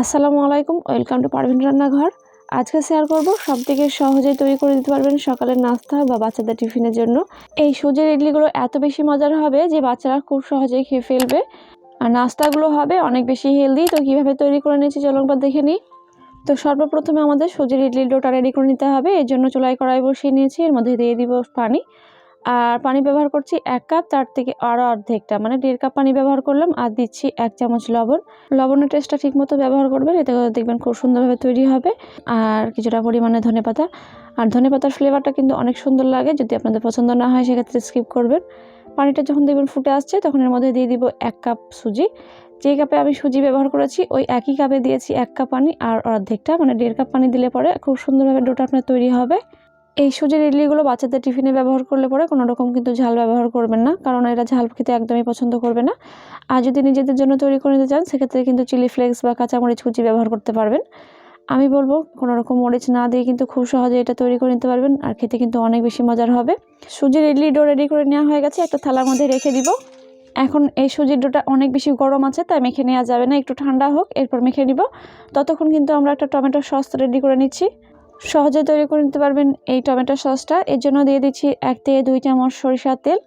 আসসালামু আলাইকুম, welcome to Parvin রান্নাঘর। আজকে শেয়ার করব সব থেকে সহজেই তৈরি করে দিতে পারবেন সকালের নাস্তা বা বাচ্চাদের টিফিনের জন্য। এই সুজির ইডলিগুলো এত বেশি মজার হবে যে বাচ্চারা খুব সহজেই খেয়ে ফেলবে। আর নাস্তাগুলো হবে অনেক বেশি হেলদি, তো কীভাবে তৈরি করে নিয়েছি চলো একবার দেখে নিই। তো সর্বপ্রথমে আমাদের সুজির ইডলির ডোটা রেডি করে নিতে হবে, এর জন্য চুলাই কড়াই বসিয়ে নিয়েছি, এর মধ্যে দিয়ে দিব পানি। আর পানি ব্যবহার করছি এক কাপ, তার থেকে আরও অর্ধেকটা। মানে দেড় কাপ পানি ব্যবহার করলাম আর দিচ্ছি এক চামচ লবণ। লবণের টেস্টটা ঠিকমতো ব্যবহার করবেন, এতে দেখবেন খুব সুন্দরভাবে তৈরি হবে। আর কিছুটা পরিমাণে ধনে পাতা। আর ধনে পাতার ফ্লেভারটা কিন্তু অনেক সুন্দর লাগে, যদি আপনাদের পছন্দ না হয় সেক্ষেত্রে স্কিপ করবেন। পানিটা যখন দেখবেন ফুটে আসছে, তখন এর মধ্যে দিয়ে দিব এক কাপ সুজি। যে কাপে আমি সুজি ব্যবহার করেছি, ওই একই কাপে দিয়েছি এক কাপ পানি আর অর্ধেকটা। মানে দেড় কাপ পানি দিলে পরে খুব সুন্দরভাবে ডোটা আপনার তৈরি হবে। এই সুজির ইডলিগুলো বাচ্চাদের টিফিনে ব্যবহার করলে পরে কোনো রকম কিন্তু ঝাল ব্যবহার করবেন না, কারণ এরা ঝাল খেতে একদমই পছন্দ করবে না। আর যদি নিজেদের জন্য তৈরি করে নিতে চান, সেক্ষেত্রে কিন্তু চিলি ফ্লেক্স বা কাঁচামরিচ কুচি ব্যবহার করতে পারবেন। আমি বলব, কোনো রকম মরিচ না দিয়ে কিন্তু খুব সহজে এটা তৈরি করে নিতে পারবেন, আর খেতে কিন্তু অনেক বেশি মজার হবে। সুজির ইডলি ডো রেডি করে নেওয়া হয়ে গেছে, একটা থালার মধ্যে রেখে দিব। এখন এই সুজির ডোটা অনেক বেশি গরম আছে, তাই মেখে নেওয়া যাবে না, একটু ঠান্ডা হোক, এরপর মেখে নিব। ততক্ষণ কিন্তু আমরা একটা টমেটো সস রেডি করে নিচ্ছি। সহজে তৈরি করে নিতে পারবেন এই টমেটো সসটা। এর জন্য দিয়ে দিচ্ছি এক থেকে দুই চামচ সরিষার তেল।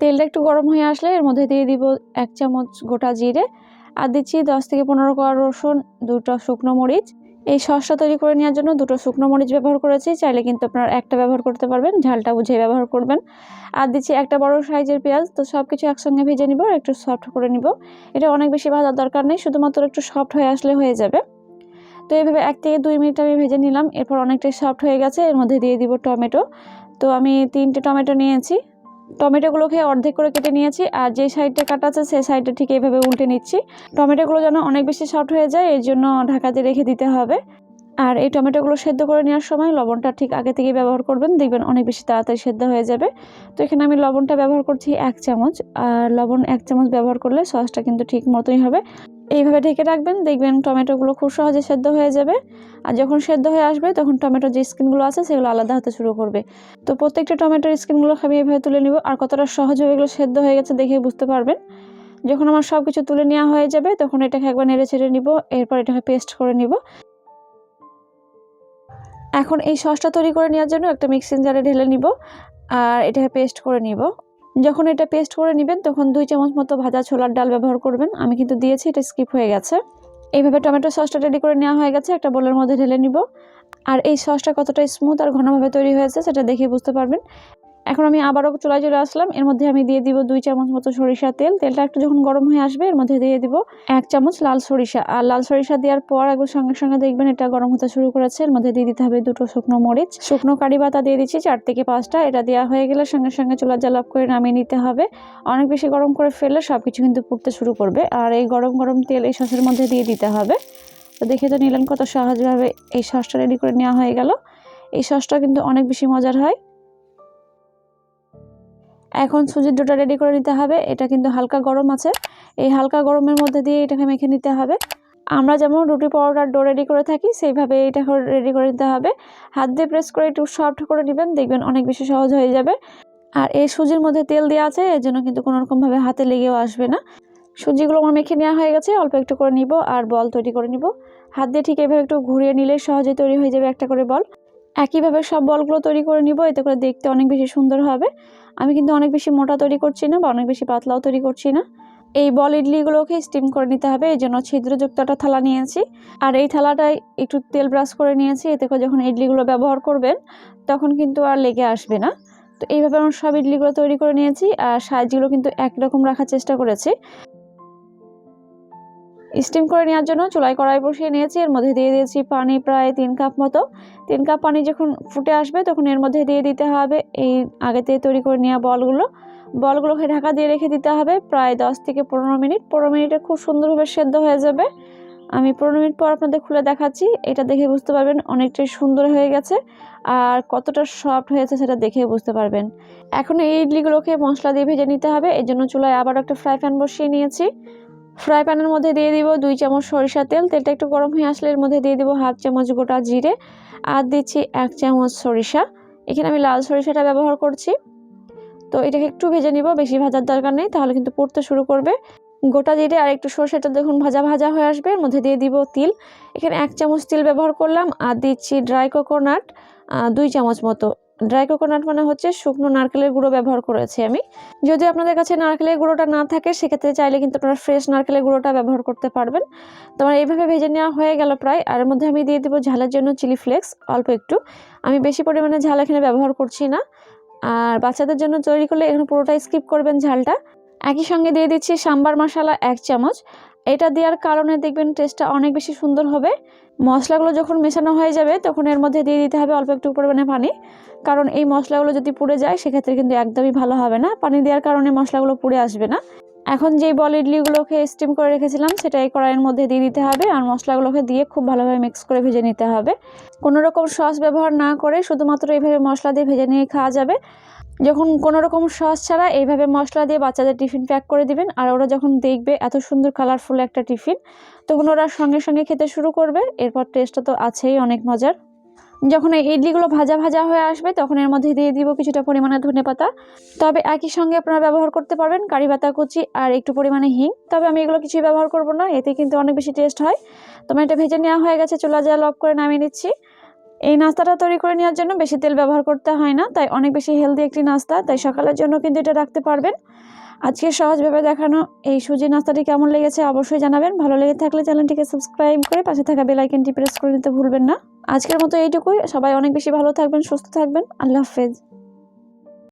তেলটা একটু গরম হয়ে আসলে এর মধ্যে দিয়ে দিব এক চামচ গোটা জিরে। আর দিচ্ছি দশ থেকে পনেরো কোয়া রসুন, দুটো শুকনো মরিচ। এই সসটা তৈরি করে নেওয়ার জন্য দুটো শুকনো মরিচ ব্যবহার করেছি। চাইলে কিন্তু আপনার একটা ব্যবহার করতে পারবেন, ঝালটা বুঝে ব্যবহার করবেন। আর দিচ্ছি একটা বড় সাইজের পেঁয়াজ। তো সব কিছু একসঙ্গে ভেজে নিব, একটু সফট করে নিব। এটা অনেক বেশি ভাজার দরকার নেই, শুধুমাত্র একটু সফট হয়ে আসলে হয়ে যাবে। তো এইভাবে এক থেকে দুই মিনিট আমি ভেজে নিলাম। এরপর অনেকটাই সফট হয়ে গেছে, এর মধ্যে দিয়ে দিব টমেটো। তো আমি তিনটে টমেটো নিয়েছি। টমেটোগুলোকে অর্ধেক করে কেটে নিয়েছি, আর যে সাইডটা কাটা আছে সেই সাইডটা ঠিক এইভাবে উল্টে নিচ্ছি। টমেটোগুলো যেন অনেক বেশি সফট হয়ে যায় এই জন্য ঢাকাতে রেখে দিতে হবে। আর এই টমেটোগুলো সেদ্ধ করে নেওয়ার সময় লবণটা ঠিক আগে থেকেই ব্যবহার করবেন, দেখবেন অনেক বেশি তাড়াতাড়ি সেদ্ধ হয়ে যাবে। তো এখানে আমি লবণটা ব্যবহার করছি এক চামচ, আর লবণ এক চামচ ব্যবহার করলে সসটা কিন্তু ঠিক মতোই হবে। এইভাবে ঢেকে রাখবেন, দেখবেন টমেটোগুলো খুব সহজে সেদ্ধ হয়ে যাবে। আর যখন সেদ্ধ হয়ে আসবে, তখন টমেটোর যে স্কিনগুলো আছে, সেগুলো আলাদা হতে শুরু করবে। তো প্রত্যেকটা টমেটোর স্কিনগুলো আমি এইভাবে তুলে নিব, আর কতটা সহজভাবে এগুলো সেদ্ধ হয়ে গেছে দেখে বুঝতে পারবেন। যখন আমার সব কিছু তুলে নেওয়া হয়ে যাবে, তখন এটাকে একবার নেড়ে ছেড়ে নিব, এরপর এটাকে পেস্ট করে নিব। এখন এই সসটা তৈরি করে নেওয়ার জন্য একটা মিক্সিং জারে ঢেলে নিব, আর এটাকে পেস্ট করে নিব। যখন এটা পেস্ট করে নেবেন, তখন দুই চামচ মতো ভাজা ছোলার ডাল ব্যবহার করবেন। আমি কিন্তু দিয়েছি, এটা স্কিপ হয়ে গেছে। এইভাবে টমেটো সসটা রেডি করে নেওয়া হয়ে গেছে, একটা বোলের মধ্যে ঢেলে নিব। আর এই সসটা কতটা স্মুথ আর ঘনভাবে তৈরি হয়েছে, সেটা দেখে বুঝতে পারবেন। এখন আমি আবারও চুলায় চলে আসলাম। এর মধ্যে আমি দিয়ে দিব দুই চামচ মতো সরিষা তেল। তেলটা একটু যখন গরম হয়ে আসবে, এর মধ্যে দিয়ে দিব এক চামচ লাল সরিষা। আর লাল সরিষা দেওয়ার পর একবার সঙ্গে সঙ্গে দেখবেন এটা গরম হতে শুরু করেছে। এর মধ্যে দিয়ে দিতে হবে দুটো শুকনো মরিচ। শুকনো কারি পাতা দিয়ে দিচ্ছি চার থেকে পাঁচটা। এটা দেওয়া হয়ে গেলে সঙ্গে সঙ্গে চুলা জ্বাল অফ করে নামিয়ে নিতে হবে। অনেক বেশি গরম করে ফেললে সব কিছু কিন্তু পুড়তে শুরু করবে। আর এই গরম গরম তেল এই সসের মধ্যে দিয়ে দিতে হবে। তো দেখে তো নিলেন কত সহজভাবে এই সসটা রেডি করে নেওয়া হয়ে গেল। এই সসটা কিন্তু অনেক বেশি মজার হয়। এখন সুজির ডোটা রেডি করে নিতে হবে। এটা কিন্তু হালকা গরম আছে। এই হালকা গরমের মধ্যে দিয়ে এটাকে মেখে নিতে হবে। আমরা যেমন রুটি পরোটার ডো রেডি করে থাকি, সেইভাবে এটা রেডি করে নিতে হবে। হাত দিয়ে প্রেস করে একটু সফট করে নেবেন, দেখবেন অনেক বেশি সহজ হয়ে যাবে। আর এই সুজির মধ্যে তেল দেওয়া আছে, এর জন্য কিন্তু কোনো রকমভাবে হাতে লেগেও আসবে না। সুজিগুলো আমার মেখে নেওয়া হয়ে গেছে, অল্প একটু করে নিব আর বল তৈরি করে নিব। হাত দিয়ে ঠিক এভাবে একটু ঘুরিয়ে নিলে সহজে তৈরি হয়ে যাবে একটা করে বল। একইভাবে সব বলগুলো তৈরি করে নিব, এতে করে দেখতে অনেক বেশি সুন্দর হবে। আমি কিন্তু অনেক বেশি মোটা তৈরি করছি না বা অনেক বেশি পাতলাও তৈরি করছি না। এই বল ইডলিগুলোকে স্টিম করে নিতে হবে, এই জন্য ছিদ্রযুক্ত একটা থালা নিয়েছি। আর এই থালাটায় একটু তেল ব্রাশ করে নিয়েছি, এতে করে যখন ইডলিগুলো ব্যবহার করবেন, তখন কিন্তু আর লেগে আসবে না। তো এইভাবে আমার সব ইডলিগুলো তৈরি করে নিয়েছি, আর সাইজগুলো কিন্তু একরকম রাখার চেষ্টা করেছি। স্টিম করে নেওয়ার জন্য চুলাই কড়াই বসিয়ে নিয়েছি। এর মধ্যে দিয়ে দিয়েছি পানি প্রায় তিন কাপ মতো। তিন কাপ পানি যখন ফুটে আসবে তখন এর মধ্যে দিয়ে দিতে হবে এই আগেতে তৈরি করে নেওয়া বলগুলো। বলগুলোকে ঢাকা দিয়ে রেখে দিতে হবে প্রায় দশ থেকে পনেরো মিনিট। পনেরো মিনিটে খুব সুন্দরভাবে সেদ্ধ হয়ে যাবে। আমি পনেরো মিনিট পর আপনাদের খুলে দেখাচ্ছি। এটা দেখে বুঝতে পারবেন অনেকটাই সুন্দর হয়ে গেছে আর কতটা সফট হয়েছে সেটা দেখে বুঝতে পারবেন। এখন এই ইডলিগুলোকে মশলা দিয়ে ভেজে নিতে হবে। এই জন্য চুলায় আবার একটা ফ্রাই প্যান বসিয়ে নিয়েছি। ফ্রাই প্যানের মধ্যে দিয়ে দিব দুই চামচ সরিষা তেল। তেলটা একটু গরম হয়ে আসলে এর মধ্যে দিয়ে দিব হাফ চামচ গোটা জিরে আর দিচ্ছি এক চামচ সরিষা। এখানে আমি লাল সরিষাটা ব্যবহার করছি। তো এটাকে একটু ভেজে নিব, বেশি ভাজার দরকার নেই, তাহলে কিন্তু পড়তে শুরু করবে। গোটা জিরে আর একটু সর্ষেটা দেখুন ভাজা ভাজা হয়ে আসবে, এর মধ্যে দিয়ে দিব তিল। এখানে এক চামচ তিল ব্যবহার করলাম, আর দিচ্ছি ড্রাই কোকোনাট দুই চামচ মতো। ড্রাই কোকোনাট মানে হচ্ছে শুকনো নারকেলের গুঁড়ো ব্যবহার করেছি আমি। যদি আপনাদের কাছে নারকেলের গুঁড়োটা না থাকে, সেক্ষেত্রে চাইলে কিন্তু আপনারা ফ্রেশ নারকেলের গুঁড়োটা ব্যবহার করতে পারবেন। তো আমার এইভাবে ভেজে নেওয়া হয়ে গেল প্রায়। আর এর মধ্যে আমি দিয়ে দেবো ঝালের জন্য চিলি ফ্লেক্স অল্প একটু। আমি বেশি পরিমাণে ঝাল এখানে ব্যবহার করছি না। আর বাচ্চাদের জন্য তৈরি করলে এখানে পুরোটাই স্কিপ করবেন ঝালটা। একই সঙ্গে দিয়ে দিচ্ছি সাম্বার মশলা এক চামচ। এটা দেওয়ার কারণে দেখবেন টেস্টটা অনেক বেশি সুন্দর হবে। মশলাগুলো যখন মেশানো হয়ে যাবে, তখন এর মধ্যে দিয়ে দিতে হবে অল্প একটু পরিমাণে পানি। কারণ এই মশলাগুলো যদি পুড়ে যায়, সেক্ষেত্রে কিন্তু একদমই ভালো হবে না। পানি দেওয়ার কারণে মশলাগুলো পুড়ে আসবে না। এখন যেই বল ইডলিগুলোকে স্টিম করে রেখেছিলাম সেটা এই কড়াইয়ের মধ্যে দিয়ে দিতে হবে আর মশলাগুলোকে দিয়ে খুব ভালোভাবে মিক্স করে ভেজে নিতে হবে। কোনো রকম সস ব্যবহার না করে শুধুমাত্র এইভাবে মশলা দিয়ে ভেজে নিয়ে খাওয়া যাবে। যখন কোনো রকম সস ছাড়া এইভাবে মশলা দিয়ে বাচ্চাদের টিফিন প্যাক করে দিবেন আর ওরা যখন দেখবে এত সুন্দর কালারফুল একটা টিফিন, তখন ওরা সঙ্গে সঙ্গে খেতে শুরু করবে। এরপর টেস্টটা তো আছেই অনেক মজার। যখন এই ইডলিগুলো ভাজা ভাজা হয়ে আসবে, তখন এর মধ্যে দিয়ে দিব কিছুটা পরিমাণে ধনে পাতা। তবে একই সঙ্গে আপনারা ব্যবহার করতে পারবেন কারি পাতা কুচি আর একটু পরিমাণে হিং। তবে আমি এগুলো কিছুই ব্যবহার করব না, এতে কিন্তু অনেক বেশি টেস্ট হয়। তোমার এটা ভেজে নেওয়া হয়ে গেছে চুলা যা লক করে নামিয়ে নিচ্ছি। এই নাস্তাটা তৈরি করে নেওয়ার জন্য বেশি তেল ব্যবহার করতে হয় না, তাই অনেক বেশি হেলদি একটি নাস্তা, তাই সকালের জন্য কিন্তু এটা রাখতে পারবেন। আজকে সহজভাবে দেখানো এই সুজি নাস্তাটি কেমন লেগেছে অবশ্যই জানাবেন, ভালো লেগে থাকলে চ্যানেলটিকে সাবস্ক্রাইব করে পাশে থাকা বেলাইকেনটি প্রেস করে নিতে ভুলবেন না। আজকের মতো এইটুকুই, সবাই অনেক বেশি ভালো থাকবেন, সুস্থ থাকবেন, আল্লাহ হাফেজ।